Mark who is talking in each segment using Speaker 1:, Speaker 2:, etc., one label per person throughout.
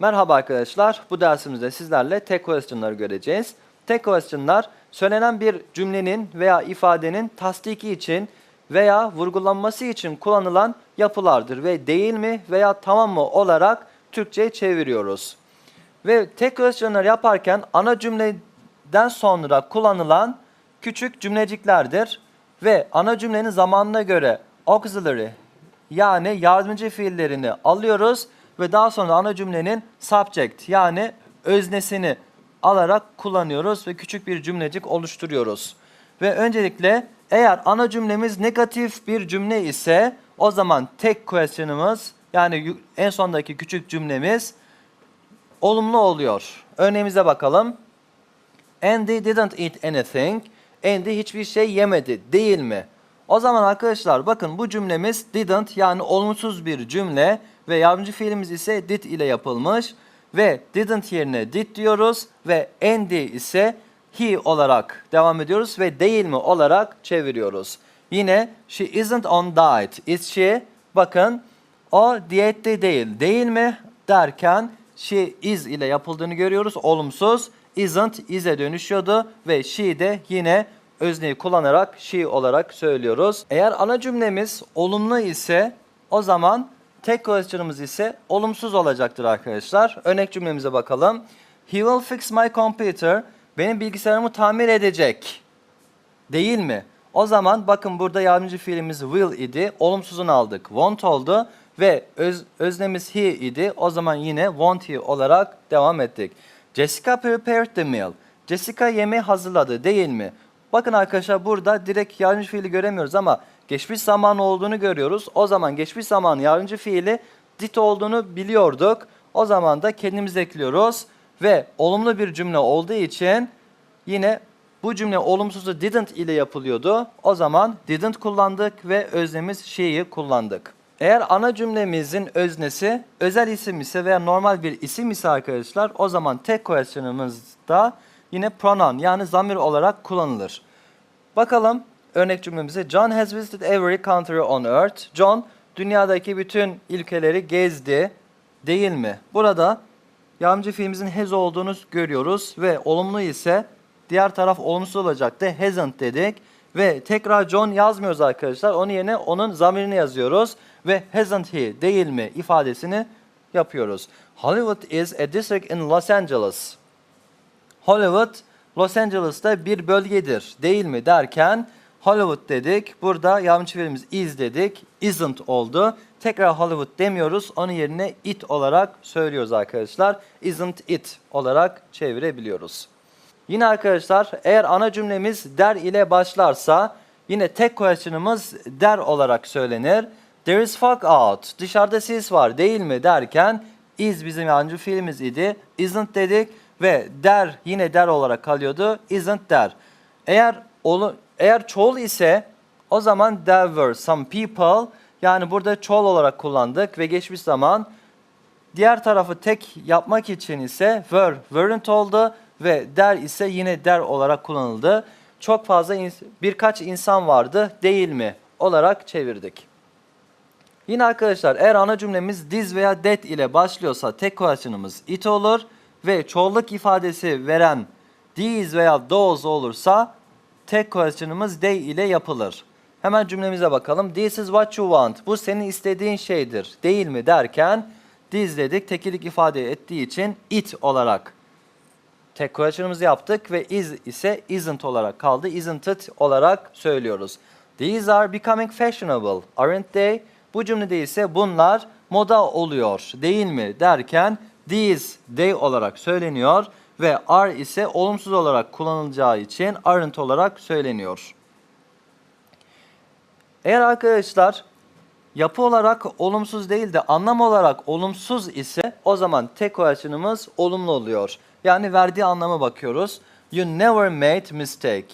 Speaker 1: Merhaba arkadaşlar. Bu dersimizde sizlerle tek question'ları göreceğiz. Tek question'lar söylenen bir cümlenin veya ifadenin tasdiki için veya vurgulanması için kullanılan yapılardır ve değil mi veya tamam mı olarak Türkçe'ye çeviriyoruz. Ve tek question'ları yaparken ana cümleden sonra kullanılan küçük cümleciklerdir ve ana cümlenin zamanına göre auxiliary yani yardımcı fiillerini alıyoruz ve daha sonra ana cümlenin subject yani öznesini alarak kullanıyoruz ve küçük bir cümlecik oluşturuyoruz. Ve öncelikle eğer ana cümlemiz negatif bir cümle ise o zaman tek question'ımız yani en sondaki küçük cümlemiz olumlu oluyor. Örneğimize bakalım. Andy didn't eat anything. Andy hiçbir şey yemedi değil mi? O zaman arkadaşlar bakın bu cümlemiz didn't yani olumsuz bir cümle ve yardımcı fiilimiz ise did ile yapılmış ve didn't yerine did diyoruz ve Andy ise he olarak devam ediyoruz ve değil mi olarak çeviriyoruz. Yine she isn't on diet. Is she? Bakın o diyette değil. Değil mi? Derken she is ile yapıldığını görüyoruz. Olumsuz. Isn't is'e dönüşüyordu ve she de yine özneyi kullanarak she olarak söylüyoruz. Eğer ana cümlemiz olumlu ise o zaman tek question'ımız ise olumsuz olacaktır arkadaşlar. Örnek cümlemize bakalım. He will fix my computer. Benim bilgisayarımı tamir edecek. Değil mi? O zaman bakın burada yardımcı fiilimiz will idi. Olumsuzunu aldık. Want oldu ve öz, öznemiz he idi. O zaman yine want he olarak devam ettik. Jessica prepared the meal. Jessica yemeği hazırladı değil mi? Bakın arkadaşlar burada direkt yardımcı fiili göremiyoruz ama geçmiş zaman olduğunu görüyoruz. O zaman geçmiş zaman yardımcı fiili did olduğunu biliyorduk. O zaman da kendimiz ekliyoruz ve olumlu bir cümle olduğu için Yine bu cümle olumsuzu didn't ile yapılıyordu. O zaman didn't kullandık ve öznemiz she'yi kullandık. Eğer ana cümlemizin öznesi özel isim ise veya normal bir isim ise arkadaşlar o zaman tek question'ımızda yine pronoun yani zamir olarak kullanılır. Bakalım örnek cümlemize. John has visited every country on earth. John dünyadaki bütün ülkeleri gezdi değil mi? Burada yardımcı fiilimizin has olduğunu görüyoruz ve olumlu ise diğer taraf olumsuz olacaktı. Hasn't dedik ve tekrar John yazmıyoruz arkadaşlar. Onun yerine onun zamirini yazıyoruz ve hasn't he değil mi ifadesini yapıyoruz. Hollywood is a district in Los Angeles. Hollywood Los Angeles'ta bir bölgedir değil mi derken Hollywood dedik. Burada yardımcı fiilimiz is dedik. Isn't oldu. Tekrar Hollywood demiyoruz. Onun yerine it olarak söylüyoruz arkadaşlar. Isn't it olarak çevirebiliyoruz. Yine arkadaşlar eğer ana cümlemiz der ile başlarsa yine tek question'ımız der olarak söylenir. There is fog out. Dışarıda sis var değil mi derken is bizim yardımcı fiilimiz idi. Isn't dedik ve der yine der olarak kalıyordu. Isn't der. Eğer olu, eğer çoğul ise o zaman there were some people yani burada çoğul olarak kullandık ve geçmiş zaman Diğer tarafı tek yapmak için ise were, weren't oldu ve der ise yine der olarak kullanıldı. Çok fazla ins- birkaç insan vardı değil mi olarak çevirdik. Yine arkadaşlar eğer ana cümlemiz this veya that ile başlıyorsa tek question'ımız it olur ve çoğulluk ifadesi veren these veya those olursa tek question'ımız they ile yapılır. Hemen cümlemize bakalım. This is what you want. Bu senin istediğin şeydir. Değil mi derken this dedik. Tekillik ifade ettiği için it olarak tek question'ımızı yaptık ve is ise isn't olarak kaldı. Isn't it olarak söylüyoruz. These are becoming fashionable, aren't they? Bu cümlede ise bunlar moda oluyor değil mi derken these they olarak söyleniyor ve are ise olumsuz olarak kullanılacağı için aren't olarak söyleniyor. Eğer arkadaşlar yapı olarak olumsuz değil de anlam olarak olumsuz ise o zaman tek question'ımız olumlu oluyor. Yani verdiği anlama bakıyoruz. You never made mistake.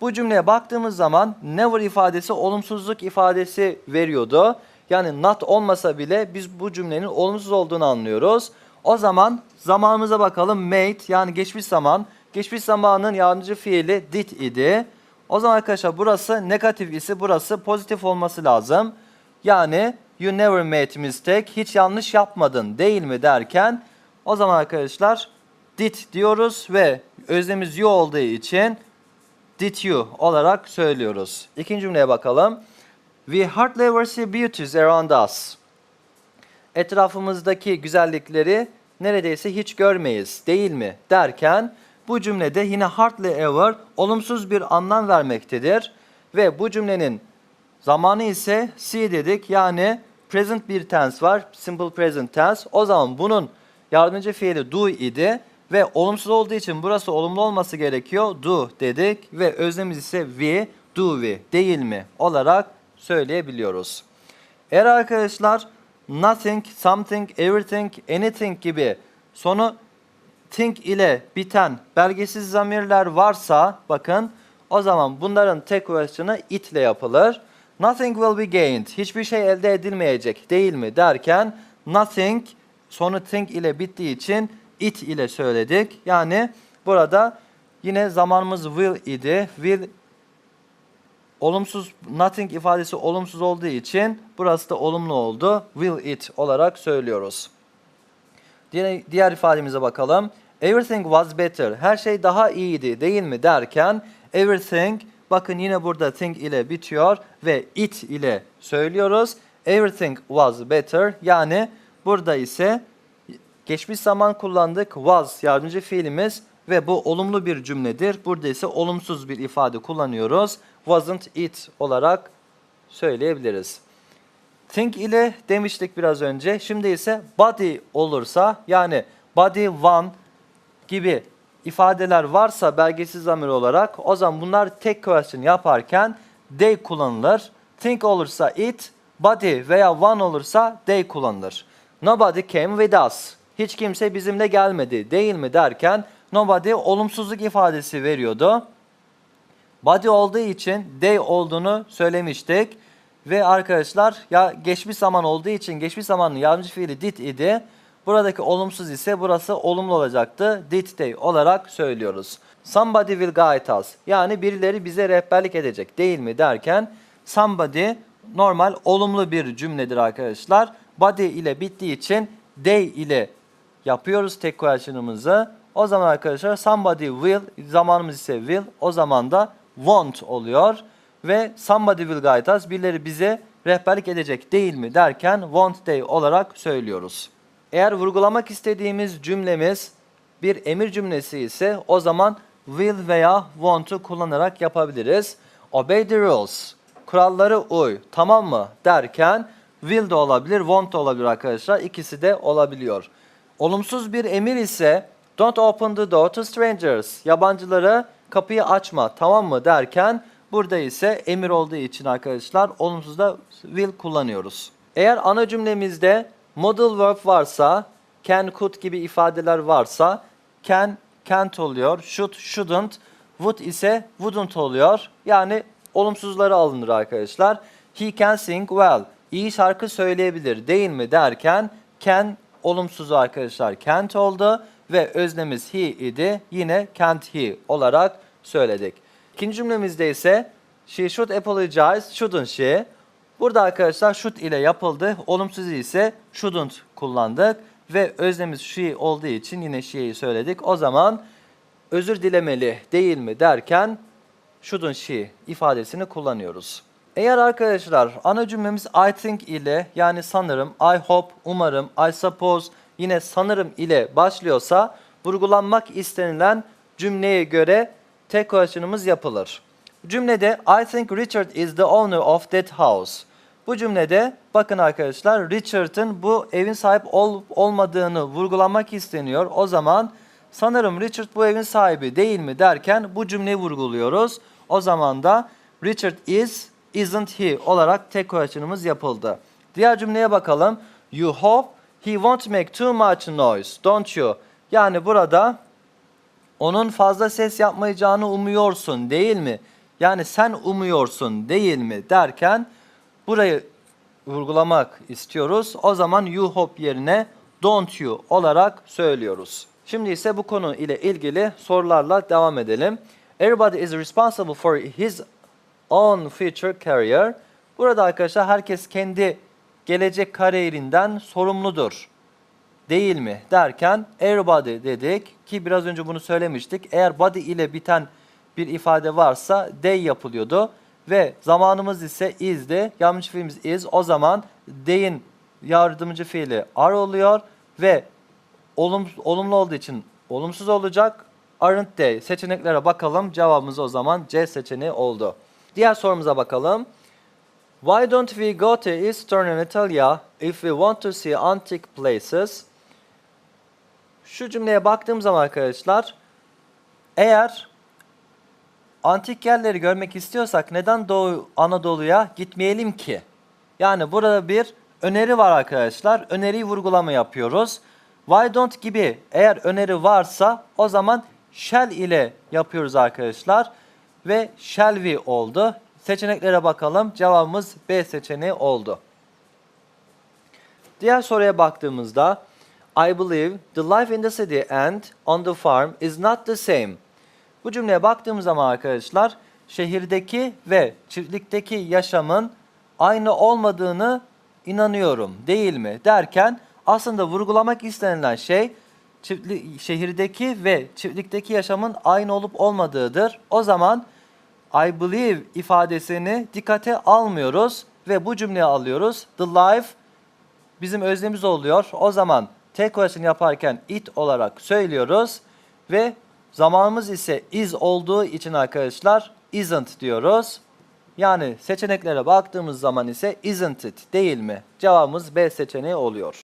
Speaker 1: Bu cümleye baktığımız zaman never ifadesi olumsuzluk ifadesi veriyordu. Yani not olmasa bile biz bu cümlenin olumsuz olduğunu anlıyoruz. O zaman zamanımıza bakalım. Made yani geçmiş zaman. Geçmiş zamanın yardımcı fiili did idi. O zaman arkadaşlar burası negatif ise burası pozitif olması lazım. Yani you never made mistake hiç yanlış yapmadın değil mi derken O zaman arkadaşlar did diyoruz ve özlemiz you olduğu için did you olarak söylüyoruz. İkinci cümleye bakalım. We hardly ever see beauties around us. Etrafımızdaki güzellikleri neredeyse hiç görmeyiz değil mi derken bu cümlede yine hardly ever olumsuz bir anlam vermektedir. Ve bu cümlenin zamanı ise see dedik yani present bir tense var simple present tense. O zaman bunun yardımcı fiili do idi ve olumsuz olduğu için burası olumlu olması gerekiyor. Do dedik ve özlemiz ise we, do we değil mi olarak söyleyebiliyoruz. Eğer arkadaşlar nothing, something, everything, anything gibi sonu think ile biten belgesiz zamirler varsa bakın o zaman bunların tek question'ı it ile yapılır. Nothing will be gained. Hiçbir şey elde edilmeyecek değil mi derken nothing sonu think ile bittiği için it ile söyledik. Yani burada yine zamanımız will idi. Will olumsuz nothing ifadesi olumsuz olduğu için burası da olumlu oldu. Will it olarak söylüyoruz. Diğer, diğer ifademize bakalım. Everything was better. Her şey daha iyiydi değil mi derken everything bakın yine burada think ile bitiyor ve it ile söylüyoruz. Everything was better yani burada ise geçmiş zaman kullandık was yardımcı fiilimiz ve bu olumlu bir cümledir. Burada ise olumsuz bir ifade kullanıyoruz. Wasn't it olarak söyleyebiliriz. Think ile demiştik biraz önce. Şimdi ise body olursa yani body one gibi ifadeler varsa belgesiz zamir olarak o zaman bunlar tek question yaparken they kullanılır. Think olursa it, body veya one olursa they kullanılır. Nobody came with us. Hiç kimse bizimle gelmedi değil mi derken nobody olumsuzluk ifadesi veriyordu. Body olduğu için they olduğunu söylemiştik. Ve arkadaşlar ya geçmiş zaman olduğu için geçmiş zamanın yardımcı fiili did idi. Buradaki olumsuz ise burası olumlu olacaktı. Did they olarak söylüyoruz. Somebody will guide us. Yani birileri bize rehberlik edecek değil mi derken somebody normal olumlu bir cümledir arkadaşlar. Body ile bittiği için they ile yapıyoruz tek question'ımızı. O zaman arkadaşlar somebody will zamanımız ise will o zaman da won't oluyor ve somebody will guide us birileri bize rehberlik edecek değil mi derken won't they olarak söylüyoruz. Eğer vurgulamak istediğimiz cümlemiz bir emir cümlesi ise o zaman will veya want'u kullanarak yapabiliriz. Obey the rules. Kuralları uy. Tamam mı? derken will de olabilir, want da olabilir arkadaşlar. İkisi de olabiliyor. Olumsuz bir emir ise don't open the door to strangers. Yabancılara kapıyı açma. Tamam mı? derken burada ise emir olduğu için arkadaşlar olumsuz da will kullanıyoruz. Eğer ana cümlemizde modal verb varsa, can, could gibi ifadeler varsa can, can't oluyor, should, shouldn't, would ise wouldn't oluyor. Yani olumsuzları alınır arkadaşlar. He can sing well. İyi şarkı söyleyebilir değil mi derken can olumsuzu arkadaşlar can't oldu ve öznemiz he idi. Yine can't he olarak söyledik. İkinci cümlemizde ise she should apologize, shouldn't she? Burada arkadaşlar should ile yapıldı. Olumsuz ise shouldn't kullandık ve öznemiz she olduğu için yine she'yi söyledik. O zaman özür dilemeli değil mi derken shouldn't she ifadesini kullanıyoruz. Eğer arkadaşlar ana cümlemiz I think ile yani sanırım, I hope, umarım, I suppose yine sanırım ile başlıyorsa vurgulanmak istenilen cümleye göre tek question'ımız yapılır. Cümlede I think Richard is the owner of that house. Bu cümlede bakın arkadaşlar Richard'ın bu evin sahip olup olmadığını vurgulamak isteniyor. O zaman sanırım Richard bu evin sahibi değil mi derken bu cümleyi vurguluyoruz. O zaman da Richard is, isn't he olarak tek question'ımız yapıldı. Diğer cümleye bakalım. You hope he won't make too much noise, don't you? Yani burada onun fazla ses yapmayacağını umuyorsun değil mi? Yani sen umuyorsun değil mi derken burayı vurgulamak istiyoruz. O zaman you hope yerine don't you olarak söylüyoruz. Şimdi ise bu konu ile ilgili sorularla devam edelim. Everybody is responsible for his own future career. Burada arkadaşlar herkes kendi gelecek kariyerinden sorumludur değil mi derken everybody dedik ki biraz önce bunu söylemiştik. Eğer body ile biten bir ifade varsa they yapılıyordu ve zamanımız ise is'di. Yanlış fiilimiz is. O zaman they'in yardımcı fiili are oluyor ve olum, olumlu olduğu için olumsuz olacak. Aren't they? Seçeneklere bakalım. Cevabımız o zaman C seçeneği oldu. Diğer sorumuza bakalım. Why don't we go to Eastern Italia if we want to see antique places? Şu cümleye baktığım zaman arkadaşlar, eğer antik yerleri görmek istiyorsak neden Doğu Anadolu'ya gitmeyelim ki? Yani burada bir öneri var arkadaşlar. Öneriyi vurgulama yapıyoruz. Why don't gibi eğer öneri varsa o zaman shall ile yapıyoruz arkadaşlar. Ve shall we oldu. Seçeneklere bakalım. Cevabımız B seçeneği oldu. Diğer soruya baktığımızda I believe the life in the city and on the farm is not the same. Bu cümleye baktığımız zaman arkadaşlar şehirdeki ve çiftlikteki yaşamın aynı olmadığını inanıyorum değil mi derken aslında vurgulamak istenilen şey çiftli, şehirdeki ve çiftlikteki yaşamın aynı olup olmadığıdır. O zaman I believe ifadesini dikkate almıyoruz ve bu cümleye alıyoruz. The life bizim öznemiz oluyor. O zaman tek question yaparken it olarak söylüyoruz ve zamanımız ise is olduğu için arkadaşlar isn't diyoruz. Yani seçeneklere baktığımız zaman ise isn't it değil mi? Cevabımız B seçeneği oluyor.